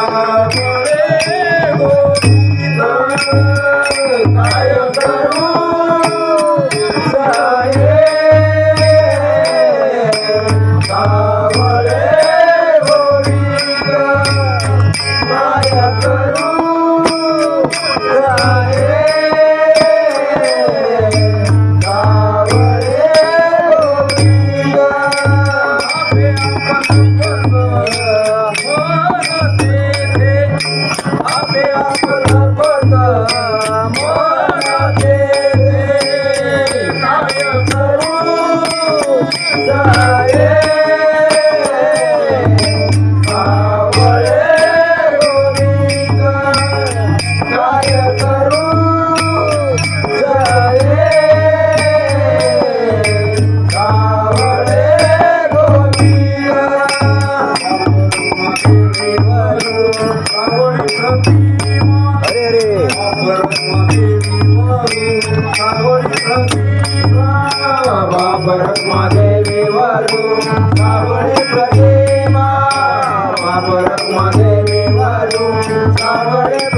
Baba. काय अरे देवी वरू सावळी प्रतिमा बाबर देवी वरू सावळी